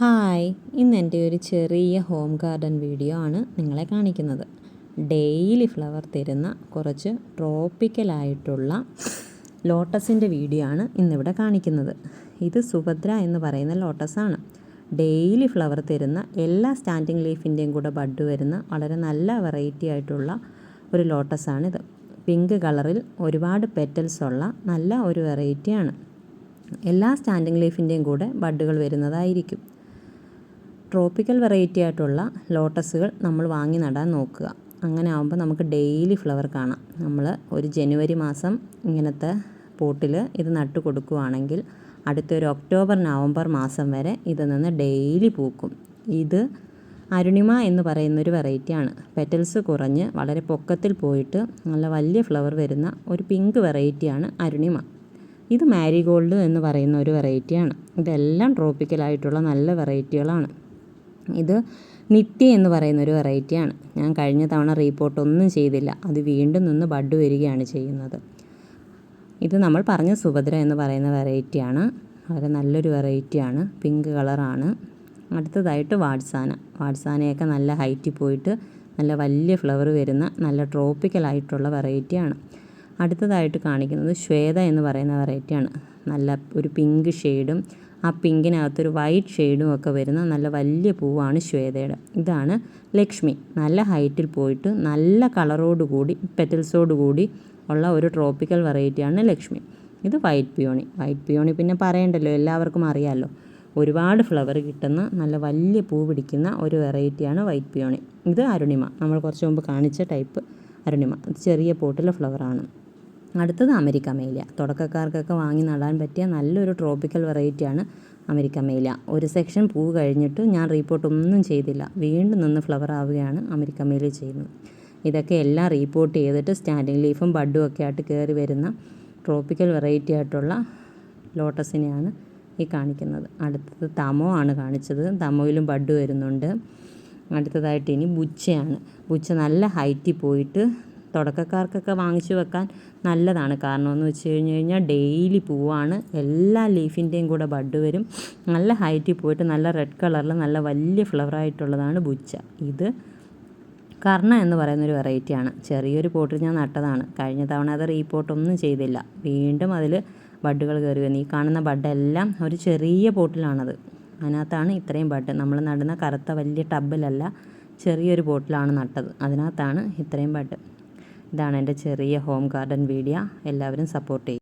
Hi. ഇന്ന് എന്റെ ഒരു ചെറിയ ഹോം ഗാർഡൻ വീഡിയോ ആണ് നിങ്ങളെ കാണിക്കുന്നത്. ഡെയിലി ഫ്ലവർ തരുന്ന കുറച്ച് ട്രോപ്പിക്കലായിട്ടുള്ള ലോട്ടസിന്റെ വീഡിയോ ആണ് ഇന്നിവിടെ കാണിക്കുന്നത്. ഇത് സുഭദ്ര എന്ന് പറയുന്ന ലോട്ടസാണ്. ഡെയിലി ഫ്ലവർ തരുന്ന എല്ലാ സ്റ്റാൻഡിങ് ലീഫിന്റെയും കൂടെ ബഡ് വരുന്ന വളരെ നല്ല വെറൈറ്റി ആയിട്ടുള്ള ഒരു ലോട്ടസാണിത്. പിങ്ക് കളറിൽ ഒരുപാട് പെറ്റൽസ് ഉള്ള നല്ല ഒരു വെറൈറ്റിയാണ് എല്ലാ സ്റ്റാൻഡിങ് ലീഫിന്റെയും കൂടെ ബഡുകൾ വരുന്നതായിരിക്കും. ട്രോപ്പിക്കൽ വെറൈറ്റി ആയിട്ടുള്ള ലോട്ടസുകൾ നമ്മൾ വാങ്ങി നടാൻ നോക്കുക. അങ്ങനെ ആകുമ്പോൾ നമുക്ക് ഡെയിലി ഫ്ലവർ കാണാം. നമ്മൾ ഒരു ജനുവരി മാസം ഇങ്ങനത്തെ പോട്ടിൽ ഇത് നട്ടു കൊടുക്കുകയാണെങ്കിൽ അടുത്തൊരു ഒക്ടോബർ നവംബർ മാസം വരെ ഇത് നിന്ന് ഡെയിലി പൂക്കും. ഇത് അരുണിമ എന്ന് പറയുന്നൊരു വെറൈറ്റിയാണ് പെറ്റൽസ് കുറഞ്ഞ് വളരെ പൊക്കത്തിൽ പോയിട്ട് നല്ല വലിയ ഫ്ലവർ വരുന്ന ഒരു പിങ്ക് വെറൈറ്റിയാണ് അരുണിമ. ഇത് മാരിഗോൾഡ് എന്ന് പറയുന്ന ഒരു വെറൈറ്റിയാണ് ഇതെല്ലാം ട്രോപ്പിക്കലായിട്ടുള്ള നല്ല വെറൈറ്റികളാണ് ഇത് നിത്യ എന്ന് പറയുന്ന ഒരു വെറൈറ്റിയാണ്. ഞാൻ കഴിഞ്ഞ തവണ റീപോർട്ട് ഒന്നും ചെയ്തില്ല. അത് വീണ്ടും നിന്ന് ബഡ് വരികയാണ് ചെയ്യുന്നത്. ഇത് നമ്മൾ പറഞ്ഞ സുഭദ്ര എന്ന് പറയുന്ന വെറൈറ്റിയാണ്. വളരെ നല്ലൊരു വെറൈറ്റിയാണ്. പിങ്ക് കളറാണ്. അടുത്തതായിട്ട് വാട്സാന. വാട്സാനയൊക്കെ നല്ല ഹൈറ്റിൽ പോയിട്ട് നല്ല വലിയ ഫ്ലവർ വരുന്ന നല്ല ട്രോപ്പിക്കലായിട്ടുള്ള വെറൈറ്റിയാണ്. അടുത്തതായിട്ട് കാണിക്കുന്നത് ശ്വേത എന്ന് പറയുന്ന വെറൈറ്റിയാണ്. നല്ല ഒരു പിങ്ക് ഷെയ്ഡും ആ പിങ്കിനകത്തൊരു വൈറ്റ് ഷെയ്ഡും ഒക്കെ വരുന്ന നല്ല വലിയ പൂവാണ് ശ്വേതയുടെ. ഇതാണ് ലക്ഷ്മി. നല്ല ഹൈറ്റിൽ പോയിട്ട് നല്ല കളറോട് കൂടി പെറ്റൽസോട് കൂടി ഉള്ള ഒരു ട്രോപ്പിക്കൽ വെറൈറ്റിയാണ് ലക്ഷ്മി. ഇത് വൈറ്റ് പിയോണി വൈറ്റ് പിയോണി പിന്നെ പറയണ്ടല്ലോ എല്ലാവർക്കും അറിയാമല്ലോ ഒരുപാട് ഫ്ലവർ കിട്ടുന്ന നല്ല വലിയ പൂ പിടിക്കുന്ന ഒരു വെറൈറ്റിയാണ് വൈറ്റ് പിയോണി ഇത് അരുണിമ. നമ്മൾ കുറച്ച് മുമ്പ് കാണിച്ച ടൈപ്പ് അരുണിമ. ചെറിയ പോട്ടിലെ ഫ്ലവറാണ് അടുത്തത് അമേരിക്ക മേലിയ തുടക്കക്കാർക്കൊക്കെ വാങ്ങി നടാൻ പറ്റിയ നല്ലൊരു ട്രോപ്പിക്കൽ വെറൈറ്റിയാണ് അമേരിക്ക മേലിയ ഒരു സെക്ഷൻ പൂ കഴിഞ്ഞിട്ട് ഞാൻ റീപ്പോർട്ട് ഒന്നും ചെയ്തില്ല. വീണ്ടും നിന്ന് ഫ്ലവർ ആവുകയാണ് അമേരിക്ക മേലിയ ചെയ്യുന്നത്. ഇതൊക്കെ എല്ലാം റീപ്പോർട്ട് ചെയ്തിട്ട് സ്റ്റാൻഡിങ് ലീഫും ബഡും ഒക്കെ ആയിട്ട് കയറി വരുന്ന ട്രോപ്പിക്കൽ വെറൈറ്റി ആയിട്ടുള്ള ലോട്ടസിനെയാണ് ഈ കാണിക്കുന്നത്. അടുത്തത് തമോ ആണ് കാണിച്ചത്. തമോയിലും ബഡ് വരുന്നുണ്ട്. അടുത്തതായിട്ട് ഇനി ബുച്ചയാണ്. ബുച്ച നല്ല ഹൈറ്റിൽ പോയിട്ട് തുടക്കക്കാർക്കൊക്കെ വാങ്ങിച്ചു വെക്കാൻ നല്ലതാണ്. കാരണം എന്ന് വെച്ച് കഴിഞ്ഞ് കഴിഞ്ഞാൽ ഡെയിലി പൂവാണ്. എല്ലാ ലീഫിന്റെയും കൂടെ ബഡ് വരും. നല്ല ഹൈറ്റിൽ പോയിട്ട് നല്ല റെഡ് കളറിൽ നല്ല വലിയ ഫ്ലവറായിട്ടുള്ളതാണ് ബുച്ച. ഇത് കർണ എന്ന് പറയുന്നൊരു വെറൈറ്റിയാണ് ചെറിയൊരു പോട്ടിൽ ഞാൻ നട്ടതാണ്. കഴിഞ്ഞ തവണ അത് റീപോട്ടൊന്നും ചെയ്തില്ല. വീണ്ടും അതിൽ ബഡുകൾ കയറി വന്നു. ഈ കാണുന്ന ബഡെല്ലാം ഒരു ചെറിയ പോട്ടിലാണത്. അതിനകത്താണ് ഇത്രയും ബഡ്. നമ്മൾ നടുന്ന കറുത്ത വലിയ ടബിലല്ല ചെറിയൊരു പോട്ടിലാണ് നട്ടത്. അതിനകത്താണ് ഇത്രയും ബഡ്. ഇതാണ് എന്റെ ചെറിയ ഹോം ഗാർഡൻ വീഡിയോ. എല്ലാവരും സപ്പോർട്ട് ചെയ്യും.